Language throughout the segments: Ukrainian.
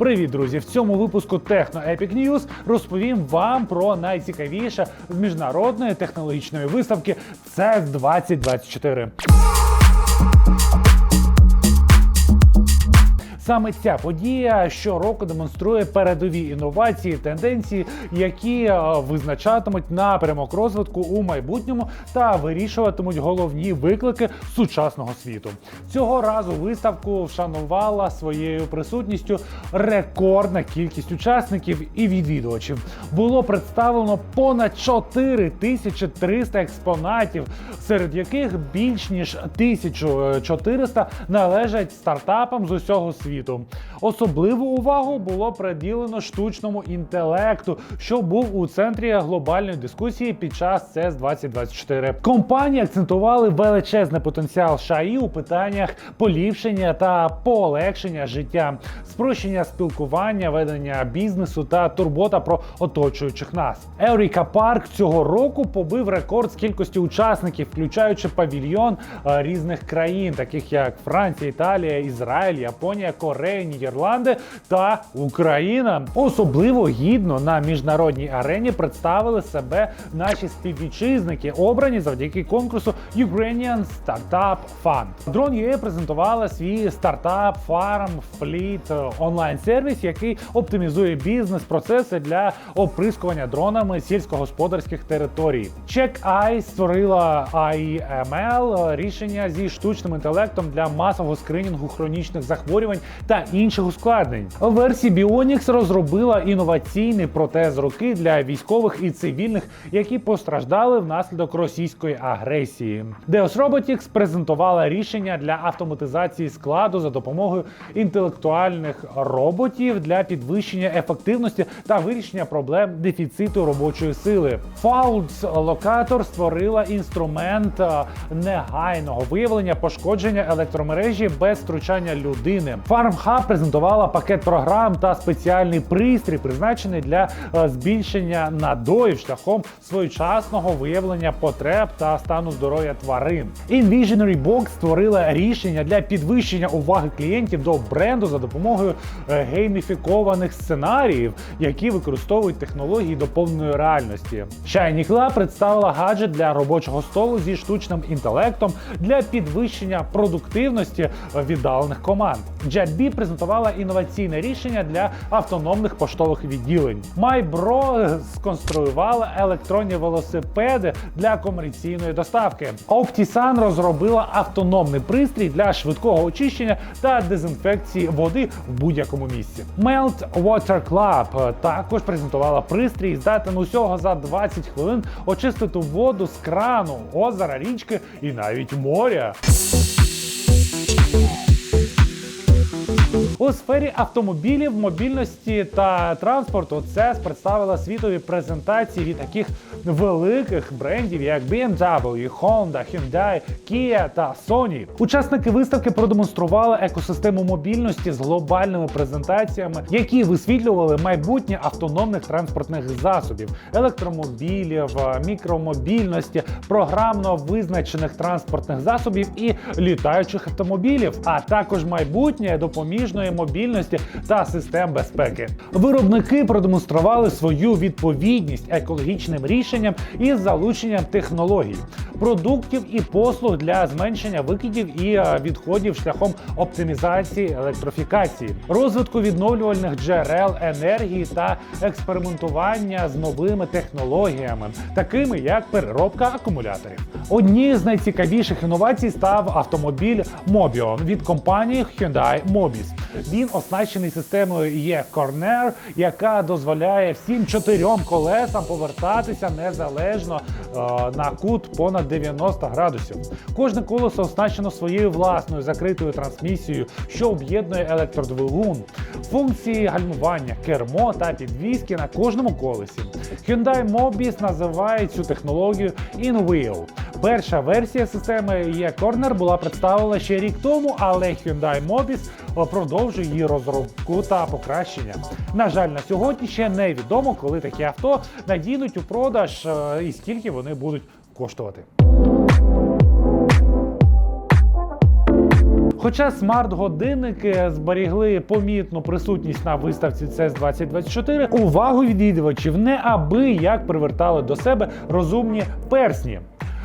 Привіт, друзі! В цьому випуску Техно Epic News розповім вам про найцікавіше з міжнародної технологічної виставки CES 2024. Саме ця подія щороку демонструє передові інновації, тенденції, які е, визначатимуть напрямок розвитку у майбутньому та вирішуватимуть головні виклики сучасного світу. Цього разу виставку вшанувала своєю присутністю рекордна кількість учасників і відвідувачів. Було представлено понад 4300 експонатів, серед яких більш ніж 1400 належать стартапам з усього світу. Особливу увагу було приділено штучному інтелекту, що був у центрі глобальної дискусії під час CES 2024. Компанії акцентували величезний потенціал ШАІ у питаннях поліпшення та полегшення життя, спрощення спілкування, ведення бізнесу та турбота про оточуючих нас. Eureka Парк цього року побив рекорд з кількості учасників, включаючи павільйон е, різних країн, таких як Франція, Італія, Ізраїль, Японія, Корея, Нідерланди та Україна. Особливо гідно на міжнародній арені представили себе наші співвітчизники, обрані завдяки конкурсу Ukrainian Startup Fund. Drone.ua презентувала свій стартап Farm Fleet онлайн-сервіс, який оптимізує бізнес-процеси для оприскування дронами сільськогосподарських територій. CheckEye створила AIML – рішення зі штучним інтелектом для масового скринінгу хронічних захворювань та інших ускладнень. Версії Bionix розробила інноваційний протез руки для військових і цивільних, які постраждали внаслідок російської агресії. Deus Robotics презентувала рішення для автоматизації складу за допомогою інтелектуальних роботів для підвищення ефективності та вирішення проблем дефіциту робочої сили. Faults Locator створила інструмент е, негайного виявлення пошкодження електромережі без втручання людини. FarmHub презентувала пакет програм та спеціальний пристрій, призначений для е, збільшення надоїв шляхом своєчасного виявлення потреб та стану здоров'я тварин. Envisionary Box створила рішення для підвищення уваги клієнтів до бренду за допомогою е, гейміфікованих сценаріїв, які використовують технології доповненої реальності. Shiny Club представила гаджет для робочого столу зі штучним інтелектом для підвищення продуктивності е, віддалених команд. JetBee презентувала інноваційне рішення для автономних поштових відділень. MyBro сконструювала електронні велосипеди для комерційної доставки. OptiSun розробила автономний пристрій для швидкого очищення та дезінфекції води в будь-якому місці. Melt Water Club також презентувала пристрій, здатен усього за 20 хвилин очистити воду з крану, озера, річки і навіть моря. У сфері автомобілів, мобільності та транспорту CES представила світові презентації від таких великих брендів, як BMW, Honda, Hyundai, Kia та Sony. Учасники виставки продемонстрували екосистему мобільності з глобальними презентаціями, які висвітлювали майбутнє автономних транспортних засобів, електромобілів, мікромобільності, програмно визначених транспортних засобів і літаючих автомобілів, а також майбутнє допоміжної мобільності та систем безпеки. Виробники продемонстрували свою відповідність екологічним рішенням із залученням технологій, продуктів і послуг для зменшення викидів і е, відходів шляхом оптимізації електрифікації, розвитку відновлювальних джерел енергії та експериментування з новими технологіями, такими як переробка акумуляторів. Однією з найцікавіших інновацій став автомобіль Mobion від компанії Hyundai Mobis. Він оснащений системою E-Corner, яка дозволяє всім чотирьом колесам повертатися незалежно е, на кут понад 90 градусів. Кожне колесо оснащено своєю власною закритою трансмісією, що об'єднує електродвигун, функції гальмування, кермо та підвіски на кожному колесі. Hyundai Mobis називає цю технологію InWheel. Перша версія системи E-Corner була представлена ще рік тому, але Hyundai Mobis продовжує її розробку та покращення. На жаль, на сьогодні ще невідомо, коли такі авто надійдуть у продаж е, і скільки вони будуть коштувати. Хоча смарт-годинники зберігли помітну присутність на виставці CES 2024, увагу відвідувачів неабияк привертали до себе розумні персні.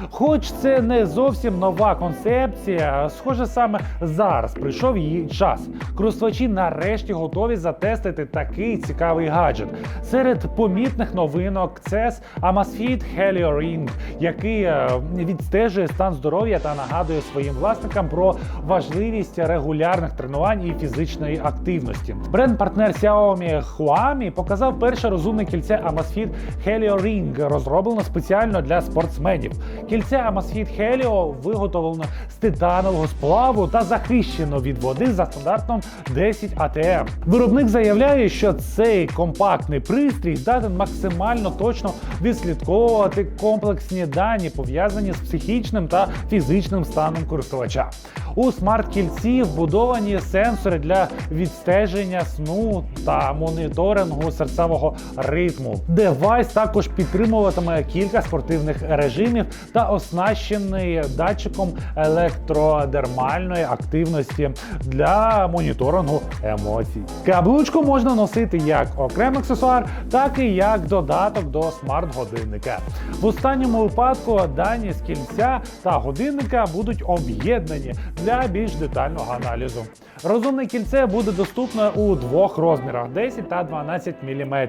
Хоч це не зовсім нова концепція, схоже, саме зараз прийшов її час. Користувачі нарешті готові затестити такий цікавий гаджет. Серед помітних новинок CES Amazfit Helio Ring, який е, відстежує стан здоров'я та нагадує своїм власникам про важливість регулярних тренувань і фізичної активності. Бренд-партнер Xiaomi Huami показав перше розумне кільце Amazfit Helio Ring, розроблено спеціально для спортсменів. Кільце Амасхід Хеліо виготовлено з титанового сплаву та захищено від води за стандартом 10 АТМ. Виробник заявляє, що цей компактний пристрій здатен максимально точно відслідковувати комплексні дані, пов'язані з психічним та фізичним станом користувача. У смарт-кільці вбудовані сенсори для відстеження сну та моніторингу серцевого ритму. Девайс також підтримуватиме кілька спортивних режимів та оснащений датчиком електродермальної активності для моніторингу емоцій. Каблучку можна носити як окремий аксесуар, так і як додаток до смарт-годинника. В останньому випадку дані з кільця та годинника будуть об'єднані для більш детального аналізу. Розумне кільце буде доступне у двох розмірах 10 та 12 мм.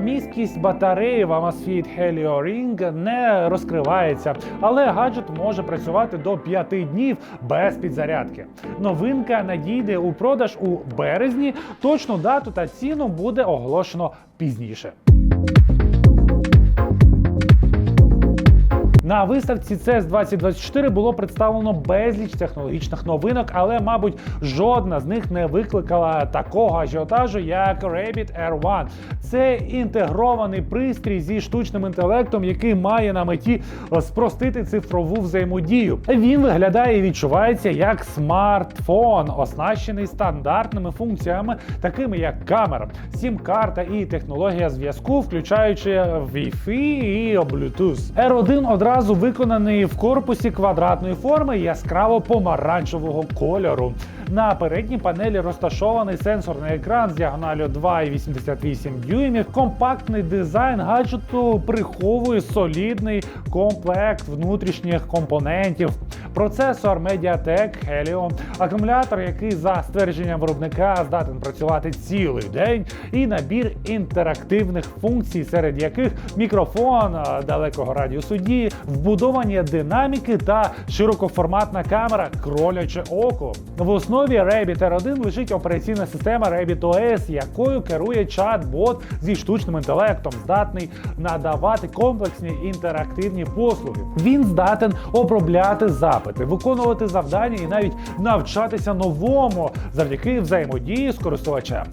Міськість батареї в Amazfit Helio Ring не розкривається, але гаджет може працювати до 5 днів без підзарядки. Новинка надійде у продаж у березні. Точну дату та ціну буде оголошено пізніше. На виставці CES 2024 було представлено безліч технологічних новинок, але, мабуть, жодна з них не викликала такого ажіотажу, як Rabbit Air One. Це інтегрований пристрій зі штучним інтелектом, який має на меті спростити цифрову взаємодію. Він виглядає і відчувається як смартфон, оснащений стандартними функціями, такими як камера, сім-карта і технологія зв'язку, включаючи Wi-Fi і Bluetooth. R1 одразу виконаний в корпусі квадратної форми яскраво помаранчевого кольору. На передній панелі розташований сенсорний екран з діагоналю 2,88 дюймів. Компактний дизайн гаджету приховує солідний комплект внутрішніх компонентів. Процесор Mediatek Helio, акумулятор, який за ствердженням виробника здатен працювати цілий день, і набір інтерактивних функцій, серед яких мікрофон далекого радіусу дії, вбудовані динаміки та широкоформатна камера кроляче око. В основі Rabbit R1 лежить операційна система Rabbit OS, якою керує чат-бот зі штучним інтелектом, здатний надавати комплексні інтерактивні послуги. Він здатен обробляти запити, виконувати завдання і навіть навчатися новому завдяки взаємодії з користувачем.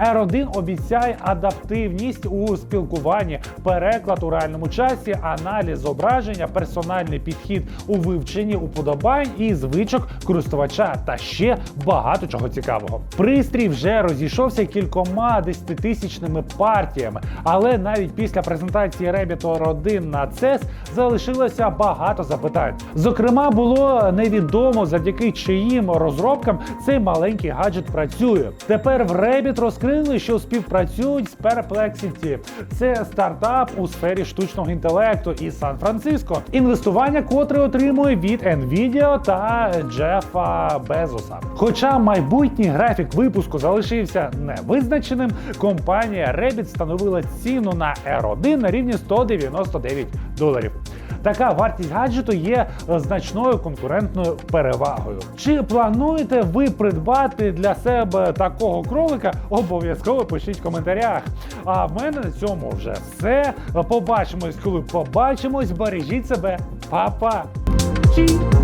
R1 обіцяє адаптивність у спілкуванні, переклад у реальному часі, аналіз зображення, персональний підхід у вивченні уподобань і звичок користувача та ще багато чого цікавого. Пристрій вже розійшовся кількома десятитисячними партіями, але навіть після презентації Rabbit R1 на CES залишилося багато запитань. Зокрема, було невідомо завдяки чиїм розробкам цей маленький гаджет працює. Тепер в Rabbit розкрили, що співпрацюють з Perplexity. Це стартап у сфері штучного інтелекту із Сан-Франциско. Інвестування, котре отримує від Nvidia та Джефа Безоса. Хоча майбутній графік випуску залишився невизначеним, компанія Rabbit встановила ціну на R1 на рівні 199 доларів. Така вартість гаджету є значною конкурентною перевагою. Чи плануєте ви придбати для себе такого кролика? Обов'язково пишіть в коментарях. А в мене на цьому вже все. Побачимось, коли побачимось. Бережіть себе, Па-па! Чі!